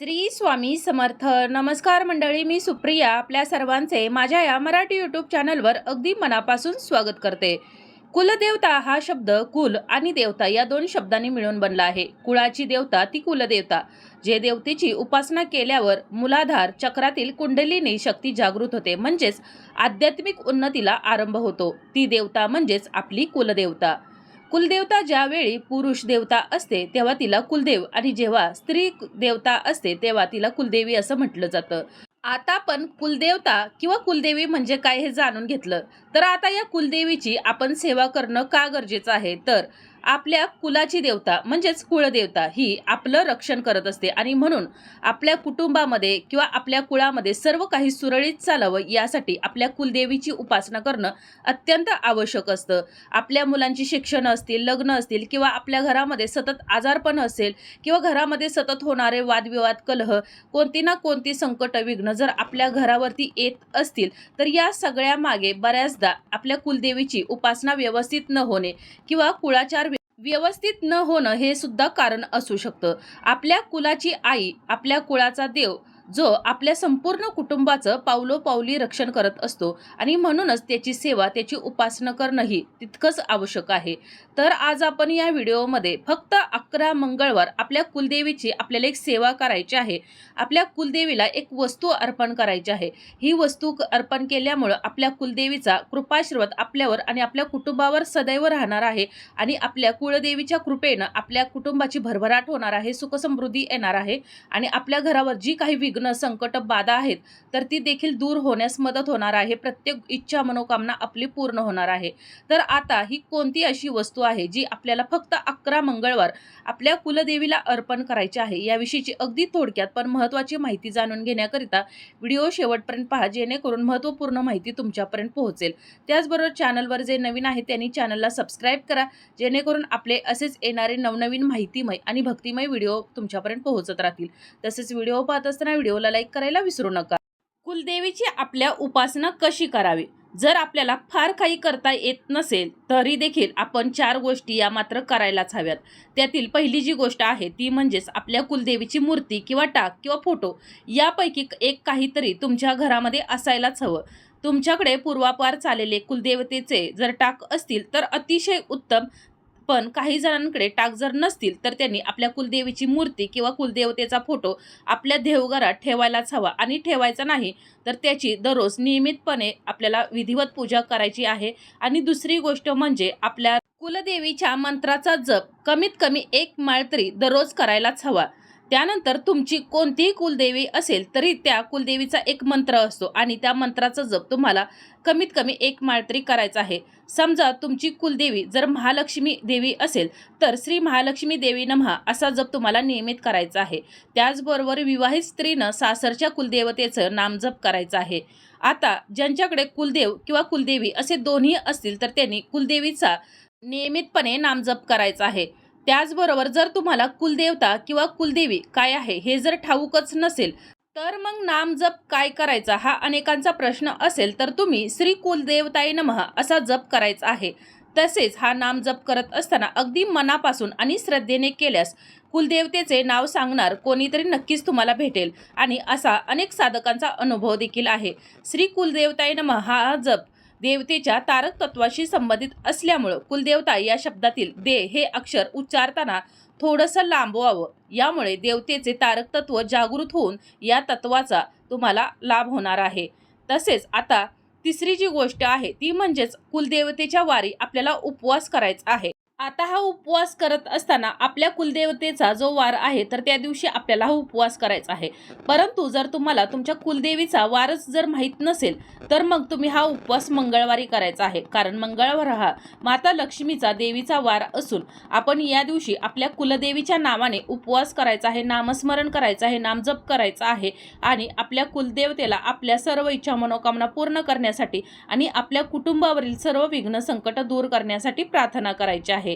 श्री स्वामी समर्थ. नमस्कार मंडळी मी सुप्रिया आपल्या सर्वांचे माझ्या या मराठी यूट्यूब चॅनलवर अगदी मनापासून स्वागत करते. कुलदेवता हा शब्द कुल आणि देवता या दोन शब्दांनी मिळून बनला आहे. कुळाची देवता ती कुलदेवता जे देवतेची उपासना केल्यावर मुलाधार चक्रातील कुंडलिनी शक्ती जागृत होते म्हणजेच आध्यात्मिक उन्नतीला आरंभ होतो. ती देवता म्हणजेच आपली कुलदेवता. कुलदेवता ज्यावेळी पुरुष देवता असते तेव्हा तिला कुलदेव आणि जेव्हा स्त्री देवता असते तेव्हा तिला कुलदेवी असं म्हटलं जातं. आता पण कुलदेवता किंवा कुलदेवी म्हणजे काय हे जाणून घेतलं. तर आता या कुलदेवीची आपण सेवा करणं का गरजेचं आहे? तर आपल्या कुलाची देवता म्हणजेच कुळदेवता ही आपलं रक्षण करत असते. आणि म्हणून आपल्या कुटुंबामध्ये किंवा आपल्या कुळामध्ये सर्व काही सुरळीत चालावं यासाठी आपल्या कुलदेवीची उपासना करणं अत्यंत आवश्यक असतं. आपल्या मुलांची शिक्षण असतील लग्न असतील किंवा आपल्या घरामध्ये सतत आजारपण असेल किंवा घरामध्ये सतत होणारे वादविवाद कलह कोणती ना कोणती संकट विघ्न जर आपल्या घरावरती येत असतील तर या सगळ्या मागे बऱ्याचदा आपल्या कुलदेवीची उपासना व्यवस्थित न होणे किंवा कुळाचार व्यवस्थित न होणं हे सुद्धा कारण असू शकतं. आपल्या कुलाची आई आपल्या कुळाचा देव जो आपल्या संपूर्ण कुटुंबाचं पावलोपावली रक्षण करत असतो आणि म्हणूनच त्याची सेवा त्याची उपासना करणंही तितकंच आवश्यक आहे. तर आज आपण या व्हिडिओमध्ये फक्त अकरा मंगळवार आपल्या कुलदेवीची आपल्याला एक सेवा करायची आहे. आपल्या कुलदेवीला एक वस्तू अर्पण करायची आहे. ही वस्तू क- अर्पण केल्यामुळं आपल्या कुलदेवीचा कृपाशीर्वाद आपल्यावर आणि आपल्या कुटुंबावर सदैव राहणार आहे आणि आपल्या कुलदेवीच्या कृपेनं आपल्या कुटुंबाची भरभराट होणार आहे सुखसमृद्धी येणार आहे आणि आपल्या घरावर जी काही विघ्न संकट बाधा आहेत तर ती देखील दूर होण्यास मदत होणार आहे. प्रत्येक इच्छा मनोकामना आपली पूर्ण होणार आहे. तर आता ही कोणती अशी वस्तू आहे जी आपल्याला फक्त अकरा मंगळवार आपल्या कुलदेवीला अर्पण करायची आहे याविषयीची अगदी थोडक्यात पण महत्त्वाची माहिती जाणून घेण्याकरिता व्हिडिओ शेवटपर्यंत पहा जेणेकरून महत्त्वपूर्ण माहिती तुमच्यापर्यंत पोहोचेल. त्याचबरोबर चॅनलवर जे नवीन आहे त्यांनी चॅनलला सबस्क्राईब करा जेणेकरून आपले असेच येणारे नवनवीन माहितीमय आणि भक्तिमय व्हिडिओ तुमच्यापर्यंत पोहोचत राहतील. तसेच व्हिडिओ पाहत असताना व्हिडिओला लाईक करायला विसरू नका. कुलदेवीची आपल्या उपासना कशी करावी? जर आपल्याला फार काही करता येत नसेल तरी देखील आपण चार गोष्टी या मात्र करायलाच हव्यात. त्यातील पहिली जी गोष्ट आहे ती म्हणजेच आपल्या कुलदेवीची मूर्ती किंवा टाक किंवा फोटो यापैकी एक काहीतरी तुमच्या घरामध्ये असायलाच हवं. तुमच्याकडे पूर्वापार चाललेले कुलदेवतेचे जर टाक असतील तर अतिशय उत्तम पण काही जणांकडे टाक जर नसतील तर त्यांनी आपल्या कुलदेवीची मूर्ती किंवा कुलदेवतेचा फोटो आपल्या देवघरात ठेवायलाच हवा. आणि ठेवायचा नाही तर त्याची दररोज नियमितपणे आपल्याला विधिवत पूजा करायची आहे. आणि दुसरी गोष्ट म्हणजे आपल्या कुलदेवीच्या मंत्राचा जप कमीत कमी एक माळ तरी दररोज करायलाच हवा. त्यानंतर तुमची कोणतीही कुलदेवी असेल तरी त्या कुलदेवीचा एक मंत्र असतो आणि त्या मंत्राचा जप तुम्हाला कमीत कमी एक माळ तरी करायचा आहे. समजा तुमची कुलदेवी जर महालक्ष्मी देवी असेल तर श्री महालक्ष्मी देवी नमहा असा जप तुम्हाला नियमित करायचा आहे. त्याचबरोबर विवाहित स्त्रीनं सासरच्या कुलदेवतेचं नामजप करायचं आहे. आता ज्यांच्याकडे कुलदेव किंवा कुलदेवी असे दोन्ही असतील तर त्यांनी कुलदेवीचा नियमितपणे नामजप करायचा आहे. त्याचबरोबर जर तुम्हाला कुलदेवता किंवा कुलदेवी काय आहे हे जर ठाऊकच नसेल तर मग नाम जप काय करायचा हा अनेकांचा प्रश्न असेल तर तुम्ही श्री कुलदेवताई नमः असा जप करायचा आहे. तसेच हा नाम जप करत असताना अगदी मनापासून आणि श्रद्धेने केल्यास कुलदेवतेचे नाव सांगणार कोणीतरी नक्कीच तुम्हाला भेटेल. आणि असा अनेक साधकांचा अनुभव देखील आहे. श्री कुलदेवताई नमः हा जप देवतेच्या तारक तत्वाशी संबंधित असल्यामुळं कुलदेवता या शब्दातील दे हे अक्षर उच्चारताना थोडंसं लांबवावं. यामुळे देवतेचे तारक तत्व जागृत होऊन या तत्वाचा तुम्हाला लाभ होणार आहे. तसेच आता तिसरी जी गोष्ट आहे ती म्हणजेच कुलदेवतेच्या वारी आपल्याला उपवास करायचा आहे. आता हा उपवास करत असताना आपल्या कुलदेवतेचा जो वार आहे तर त्या दिवशी आपल्याला हा उपवास करायचा आहे. परंतु जर तुम्हाला तुमच्या कुलदेवीचा वारच जर माहीत नसेल तर मग तुम्ही हा उपवास मंगळवारी करायचा आहे. कारण मंगळवार हा माता लक्ष्मीचा देवीचा वार असून आपण या दिवशी आपल्या कुलदेवीच्या नावाने उपवास करायचा आहे नामस्मरण करायचं आहे नामजप करायचा आहे आणि आपल्या कुलदेवतेला आपल्या सर्व इच्छा मनोकामना पूर्ण करण्यासाठी आणि आपल्या कुटुंबावरील सर्व विघ्न संकट दूर करण्यासाठी प्रार्थना करायची आहे.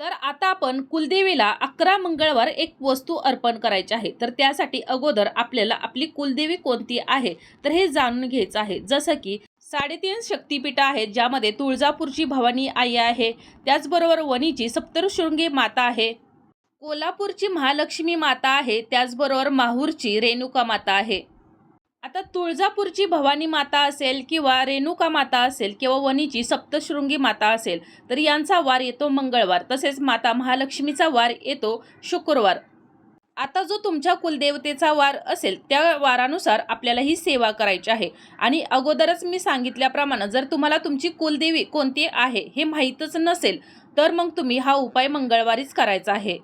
तर आता आपण कुलदेवीला अकरा मंगळवार एक वस्तू अर्पण करायची आहे. तर त्यासाठी अगोदर आपल्याला आपली कुलदेवी कोणती आहे? तर हे जाणून घ्यायचं आहे. जसं की साडेतीन शक्तिपीठं आहेत ज्यामध्ये तुळजापूरची भवानी आई आहे. त्याचबरोबर वणीची सप्तशृंगी माता आहे. कोल्हापूरची महालक्ष्मी माता आहे. त्याचबरोबर माहूरची रेणुका माता आहे. आता तुळजापूरची भवानी माता असेल किंवा रेणुका माता असेल किंवा वणीची सप्तशृंगी माता असेल तर यांचा वार येतो मंगळवार. तसेच माता महालक्ष्मीचा वार येतो शुक्रवार. आता जो तुमच्या कुलदेवतेचा वार असेल त्या वारानुसार आपल्याला ही सेवा करायची आहे. आणि अगोदरच मी सांगितल्याप्रमाणे जर तुम्हाला तुमची कुलदेवी कोणती आहे हे माहीतच नसेल तर मग तुम्ही हा उपाय मंगळवारीच करायचा आहे.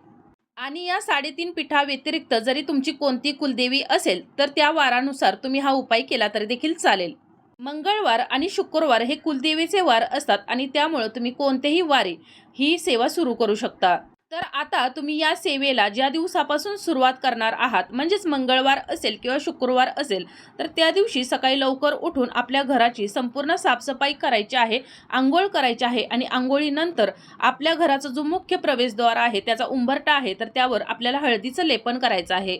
आणि या साडेतीन पीठाव्यतिरिक्त जरी तुमची कोणती कुलदेवी असेल तर त्या वारानुसार तुम्ही हा उपाय केला तरी देखील चालेल. मंगळवार आणि शुक्रवार हे कुलदेवीचे वार असतात आणि त्यामुळं तुम्ही कोणतेही वारे ही सेवा सुरू करू शकता. तर आता तुम्ही या सेवेला ज्या दिवसापासून सुरुवात करणार आहात म्हणजेच मंगळवार असेल किंवा शुक्रवार असेल तर त्या दिवशी सकाळी लवकर उठून आपल्या घराची संपूर्ण साफसफाई करायची आहे आंघोळ करायची आहे आणि आंघोळीनंतर आपल्या घराचा जो मुख्य प्रवेशद्वार आहे त्याचा उंबरटा आहे तर त्यावर आपल्याला हळदीचं लेपन करायचं आहे.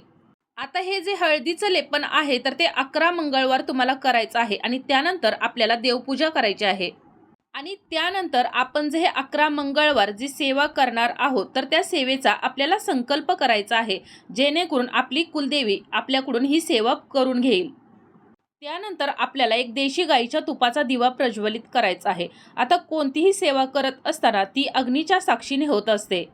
आता हे जे हळदीचं लेपन आहे तर ते अकरा मंगळवार तुम्हाला करायचं आहे आणि त्यानंतर आपल्याला देवपूजा करायची आहे. आणि त्यानंतर आपण जे हे अकरा मंगळवार जी सेवा करणार आहोत तर त्या सेवेचा आपल्याला संकल्प करायचा आहे जेणेकरून आपली कुलदेवी आपल्याकडून ही सेवा करून घेईल. त्यानंतर आपल्याला एक देशी गाईच्या तुपाचा दिवा प्रज्वलित करायचा आहे. आता कोणतीही सेवा करत असताना ती अग्नीच्या साक्षीने होत असते.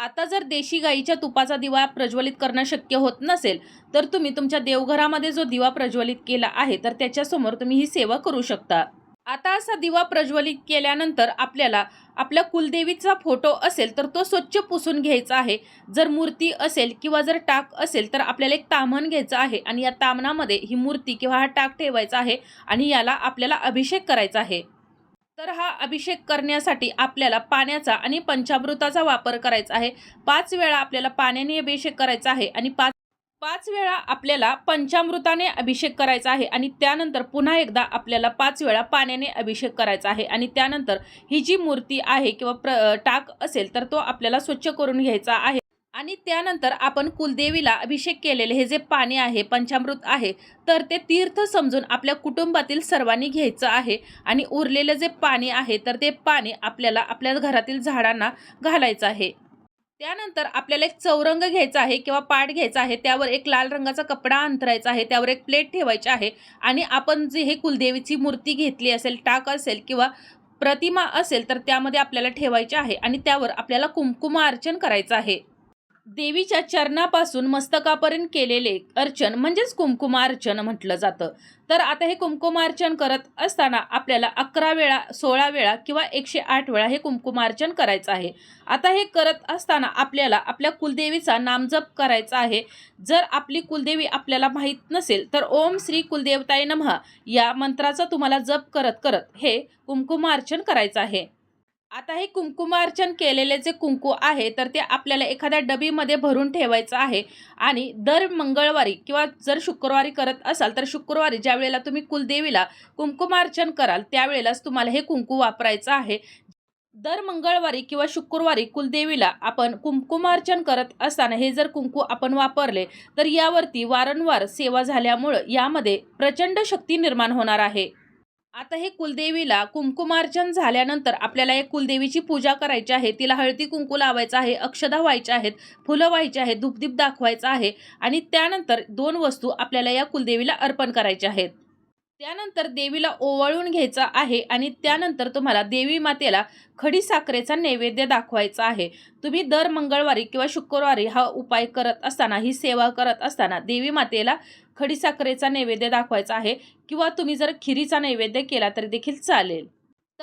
आता जर देशी गाईच्या तुपाचा दिवा प्रज्वलित करणं शक्य होत नसेल तर तुम्ही तुमच्या देवघरामध्ये जो दिवा प्रज्वलित केला आहे तर त्याच्यासमोर तुम्ही ही सेवा करू शकता. आता असा दिवा प्रज्वलित केल्यानंतर आपल्याला आपल्या कुलदेवीचा फोटो असेल तर तो स्वच्छ पुसून घ्यायचा आहे. जर मूर्ती असेल किंवा जर टाक असेल तर आपल्याला एक तामण घ्यायचं आहे आणि या तामणामध्ये ही मूर्ती किंवा हा टाक ठेवायचा आहे आणि याला आपल्याला अभिषेक करायचा आहे. तर हा अभिषेक करण्यासाठी आपल्याला पाण्याचा आणि पंचामृताचा वापर करायचा आहे. पाच वेळा आपल्याला पाण्याने अभिषेक करायचा आहे आणि पाच पाच वेळा आपल्याला पंचामृताने अभिषेक करायचा आहे आणि त्यानंतर पुन्हा एकदा आपल्याला पाच वेळा पाण्याने अभिषेक करायचा आहे आणि त्यानंतर ही जी मूर्ती आहे किंवा प्र टाक असेल तर तो आपल्याला स्वच्छ करून घ्यायचा आहे. आणि त्यानंतर आपण कुलदेवीला अभिषेक केलेले हे जे पाणी आहे पंचामृत आहे तर ते तीर्थ समजून आपल्या कुटुंबातील सर्वांनी घ्यायचं आहे आणि उरलेलं जे पाणी आहे तर ते पाणी आपल्याला आपल्या घरातील झाडांना घालायचं आहे. त्यानंतर आपल्याला एक चौरंग घ्यायचा आहे किंवा पाट घ्यायचा आहे त्यावर एक लाल रंगाचा कपडा अंतरायचा आहे त्यावर एक प्लेट ठेवायची आहे आणि आपण जे हे कुलदेवीची मूर्ती घेतली असेल टाक असेल किंवा प्रतिमा असेल तर त्यामध्ये आपल्याला ठेवायची आहे आणि त्यावर आपल्याला कुंकुम अर्चन करायचं आहे. देवीच्या चरणापासून मस्तकापर्यंत केलेले अर्चन म्हणजेच कुंकुमार्चन म्हटलं जातं. तर आता हे कुंकुमार्चन करत असताना आपल्याला अकरा वेळा सोळा वेळा किंवा एकशे आठ वेळा हे कुंकुमार्चन करायचं आहे. आता हे करत असताना आपल्याला आपल्या कुलदेवीचा नामजप करायचा आहे. जर आपली कुलदेवी आपल्याला माहीत नसेल तर ओम श्री कुलदेवताय नमः या मंत्राचा तुम्हाला जप करत करत हे कुंकुमार्चन करायचं आहे. आता हे कुंकुमार्चन केलेले जे कुंकू आहे तर ते आपल्याला एखाद्या डबीमध्ये भरून ठेवायचं आहे आणि दर मंगळवारी किंवा जर शुक्रवारी करत असाल तर शुक्रवारी ज्या वेळेला तुम्ही कुलदेवीला कुंकुमार्चन कराल त्यावेळेलाच तुम्हाला हे कुंकू वापरायचं आहे. दर मंगळवारी किंवा शुक्रवारी कुलदेवीला आपण कुंकुमार्चन करत असताना हे जर कुंकू आपण वापरले तर यावरती वारंवार सेवा झाल्यामुळं यामध्ये प्रचंड शक्ती निर्माण होणार आहे. आता हे कुलदेवीला कुंकुमार्चन झाल्यानंतर आपल्याला एक कुलदेवीची पूजा करायची आहे. तिला हळदी कुंकू लावायचं आहे अक्षदा व्हायच्या आहेत फुलं व्हायची आहेत धुपदीप दाखवायचं आहे आणि त्यानंतर दोन वस्तू आपल्याला या कुलदेवीला अर्पण करायच्या आहेत. त्यानंतर देवीला ओवाळून घ्यायचा आहे आणि त्यानंतर तुम्हाला देवी मातेला खडी साखरेचा नैवेद्य दाखवायचा आहे. तुम्ही दर मंगळवारी किंवा शुक्रवारी हा उपाय करत असताना ही सेवा करत असताना देवी मातेला खडी साखरेचा नैवेद्य दाखवायचा आहे किंवा तुम्ही जर खिरीचा नैवेद्य केला तरी देखील चालेल.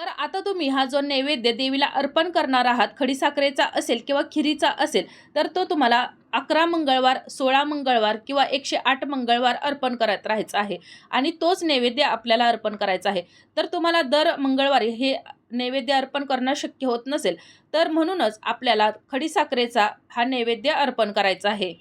तर आता तुम्ही हा जो नैवेद्य देवीला अर्पण करणार आहात खडीसाखरेचा असेल किंवा खिरीचा असेल तर तो तुम्हाला अकरा मंगळवार सोळा मंगळवार किंवा एकशे आठ मंगळवार अर्पण करत राहायचा आहे. आणि तोच नैवेद्य आपल्याला अर्पण करायचा आहे. तर तुम्हाला दर मंगळवारी हे नैवेद्य अर्पण करणं शक्य होत नसेल तर म्हणूनच आपल्याला खडीसाखरेचा हा नैवेद्य अर्पण करायचा आहे.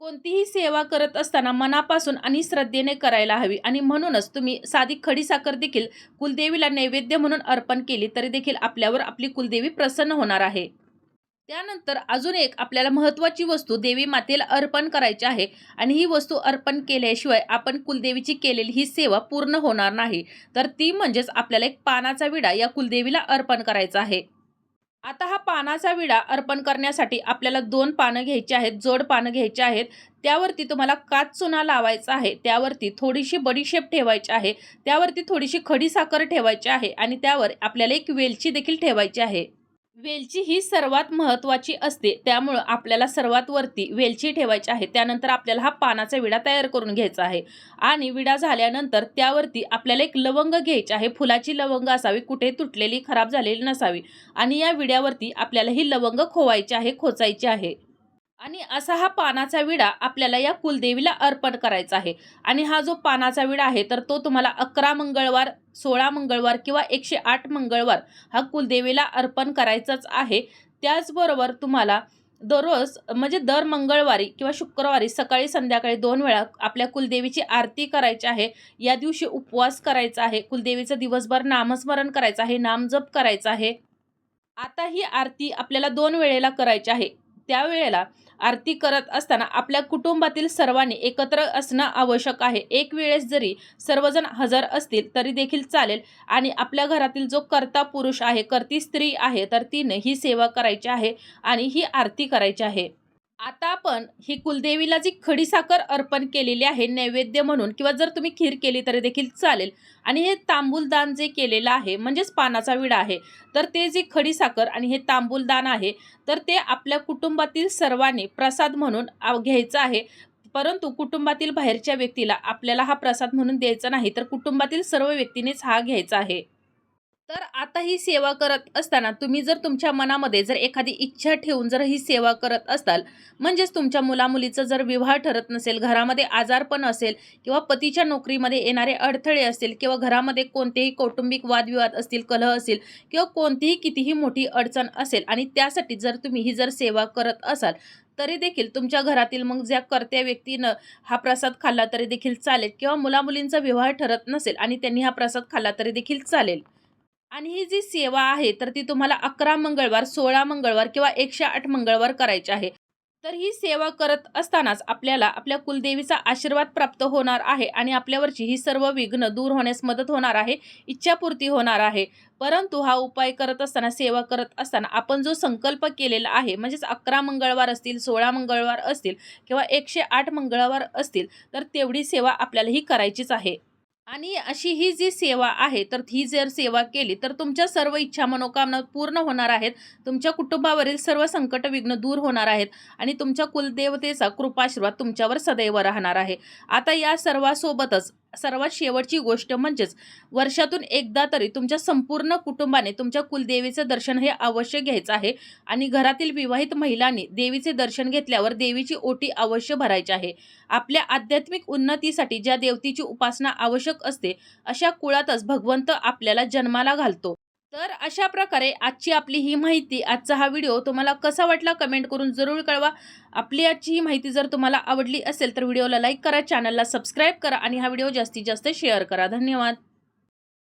कोणतीही सेवा करत असताना मनापासून आणि श्रद्धेने करायला हवी. आणि म्हणूनच तुम्ही साधी खडीसाखर देखील कुलदेवीला नैवेद्य म्हणून अर्पण केली तरी देखील आपल्यावर आपली कुलदेवी प्रसन्न होणार आहे. त्यानंतर अजून एक आपल्याला महत्त्वाची वस्तू देवी मातेला अर्पण करायची आहे. आणि ही वस्तू अर्पण केल्याशिवाय आपण कुलदेवीची केलेली ही सेवा पूर्ण होणार नाही. तर ती म्हणजेच आपल्याला एक पानाचा विडा या कुलदेवीला अर्पण करायचा आहे. आता हा पानाचा विडा अर्पण करण्यासाठी आपल्याला दोन पानं घ्यायची आहेत जोड पानं घ्यायची आहेत. त्यावरती तुम्हाला काच चुना लावायचा आहे त्यावरती थोडीशी बडीशेप ठेवायची आहे त्यावरती थोडीशी खडी साखर ठेवायची आहे आणि त्यावर आपल्याला एक वेलची देखील ठेवायची आहे. वेलची ही सर्वात महत्त्वाची असते. त्यामुळं आपल्याला सर्वात वरती वेलची ठेवायची आहे. त्यानंतर आपल्याला हा पानाचा विडा तयार करून घ्यायचा आहे. आणि विडा झाल्यानंतर त्यावरती आपल्याला एक लवंग घ्यायची आहे. फुलाची लवंग असावी कुठे तुटलेली खराब झालेली नसावी. आणि या विड्यावरती आपल्याला ही लवंग खोवायची आहे खोचायची आहे. आणि असा हा पानाचा विडा आपल्याला या कुलदेवीला अर्पण करायचा आहे. आणि हा जो पानाचा विडा आहे तर तो तुम्हाला अकरा मंगळवार सोळा मंगळवार किंवा एकशे आठ मंगळवार हा कुलदेवीला अर्पण करायचाच आहे. त्याचबरोबर तुम्हाला दररोज म्हणजे दर मंगळवारी किंवा शुक्रवारी सकाळी संध्याकाळी दोन वेळा आपल्या कुलदेवीची आरती करायची आहे. या दिवशी उपवास करायचा आहे. कुलदेवीचं दिवसभर नामस्मरण करायचं आहे नामजप करायचा आहे. आता ही आरती आपल्याला दोन वेळेला करायची आहे. त्यावेळेला आरती करत असताना आपल्या कुटुंबातील सर्वांनी एकत्र असणं आवश्यक आहे. एक वेळेस जरी सर्वजण हजर असतील तरी देखील चालेल. आणि आपल्या घरातील जो कर्ता पुरुष आहे कर्ती स्त्री आहे तर तिने ही सेवा करायची आहे आणि ही आरती करायची आहे. आता आपण ही कुलदेवीला जी खडीसाखर अर्पण केलेली आहे नैवेद्य म्हणून किंवा जर तुम्ही खीर केली तरी देखील चालेल. आणि हे तांबूलदान जे केलेलं आहे म्हणजेच पानाचा विडा आहे तर ते जे खडीसाखर आणि हे तांबूलदान आहे तर ते आपल्या कुटुंबातील सर्वांनी प्रसाद म्हणून घ्यायचं आहे. परंतु कुटुंबातील बाहेरच्या व्यक्तीला आपल्याला हा प्रसाद म्हणून द्यायचा नाही तर कुटुंबातील सर्व व्यक्तींनीच हा घ्यायचा आहे. तर आता ही सेवा करत असताना तुम्ही जर तुमच्या मनामध्ये जर एखादी इच्छा ठेवून जर ही सेवा करत असाल म्हणजेच तुमच्या मुलामुलीचं जर विवाह ठरत नसेल घरामध्ये आजारपण असेल किंवा पतीच्या नोकरीमध्ये येणारे अडथळे असतील किंवा घरामध्ये कोणतेही कौटुंबिक वादविवाद असतील कलह असेल किंवा कोणतीही कितीही मोठी अडचण असेल आणि त्यासाठी जर तुम्ही ही जर सेवा करत असाल तरी देखील तुमच्या घरातील मग ज्या कर्त्या व्यक्तीनं हा प्रसाद खाल्ला तरी देखील चालेल किंवा मुलामुलींचा विवाह ठरत नसेल आणि त्यांनी हा प्रसाद खाल्ला तरी देखील चालेल. आणि ही जी सेवा आहे तर ती तुम्हाला अकरा मंगळवार सोळा मंगळवार किंवा एकशे आठ मंगळवार करायची आहे. तर ही सेवा करत असतानाच आपल्याला आपल्या कुलदेवीचा आशीर्वाद प्राप्त होणार आहे आणि आपल्यावरची ही सर्व विघ्न दूर होण्यास मदत होणार आहे इच्छापूर्ती होणार आहे. परंतु हा उपाय करत असताना सेवा करत असताना आपण जो संकल्प केलेला आहे म्हणजेच अकरा मंगळवार असतील सोळा मंगळवार असतील किंवा एकशे आठ मंगळवार असतील तर तेवढी सेवा आपल्याला ही करायचीच आहे. आणि अशी ही जी सेवा आहे तर ही जर सेवा केली तर तुमच्या सर्व इच्छा मनोकामना पूर्ण होणार आहेत. तुमच्या कुटुंबावरील सर्व संकट विघ्न दूर होणार आहेत आणि तुमच्या कुलदेवतेचा कृपाशीर्वाद तुमच्यावर सदैव राहणार आहे. आता या सर्वासोबतच सर्वात शेवटची गोष्ट म्हणजेच वर्षातून एकदा तरी तुमच्या संपूर्ण कुटुंबाने तुमच्या कुलदेवीचं दर्शन हे अवश्य घ्यायचं आहे. आणि घरातील विवाहित महिलांनी देवीचे दर्शन घेतल्यावर देवीची ओटी अवश्य भरायची आहे. आपल्या आध्यात्मिक उन्नतीसाठी ज्या देवतीची उपासना आवश्यक असते अशा कुळातच भगवंत आपल्याला जन्माला घालतो. तर अशा प्रकारे आजची आपली ही माहिती आजचा हा व्हिडिओ तुम्हाला कसा वाटला कमेंट करून जरूर कळवा. आपली आजची ही माहिती जर तुम्हाला आवडली असेल तर व्हिडिओला लाईक करा चॅनलला सबस्क्राईब करा आणि हा व्हिडिओ जास्तीत जास्त शेअर करा. धन्यवाद.